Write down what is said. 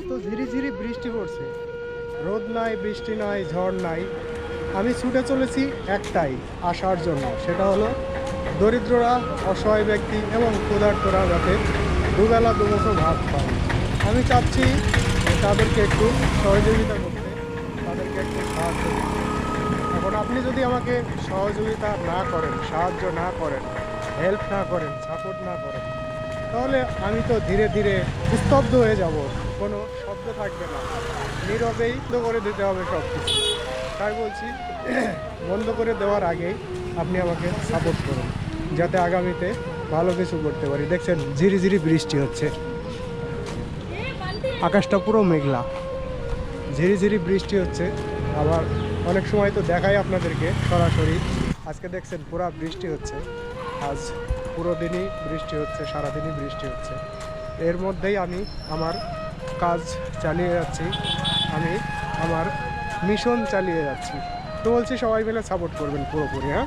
দোস্ত ঝিরি ঝিরি বৃষ্টি পড়ছে। রোদ নাই, বৃষ্টি নাই, ঝড় নাই। আমি ছুটে চলেছি একটাই আসার জন্য, সেটা হলো দরিদ্ররা, অসহায় ব্যক্তি এবং ক্ষুধার্তরা যাতে দুবেলা দুমুঠো ভাত পায় আমি চাচ্ছি তাদেরকে একটু সহযোগিতা করতে, তাদেরকে একটু সাহায্য করতে। এখন আপনি যদি আমাকে সহযোগিতা না করেন, সাহায্য না করেন হেল্প না করেন সাপোর্ট না করেন, তাহলে আমি তো ধীরে ধীরে স্তব্ধ হয়ে যাব। কোনো শব্দ থাকবে না। নীরবেই বন্ধ করে দিতে হবে সব কিছু তাই বলছি, বন্ধ করে দেওয়ার আগেই আপনি আমাকে সাপোর্ট করুন, যাতে আগামীতে ভালো কিছু করতে পারি। দেখছেন ঝিরি ঝিরি বৃষ্টি হচ্ছে। আকাশটা পুরো মেঘলা। ঝিরি ঝিরি বৃষ্টি হচ্ছে। আবার অনেক সময় তো দেখাই আপনাদেরকে সরাসরি। আজকে দেখছেন, পুরো বৃষ্টি হচ্ছে। আজ পুরো দিনই বৃষ্টি হচ্ছে, সারাদিনই বৃষ্টি হচ্ছে। এর মধ্যেই আমি আমার কাজ চালিয়ে যাচ্ছি। আমি আমার মিশন চালিয়ে যাচ্ছি। তো বলছি সবাই মিলে সাপোর্ট করবেন পুরোপুরি হ্যাঁ?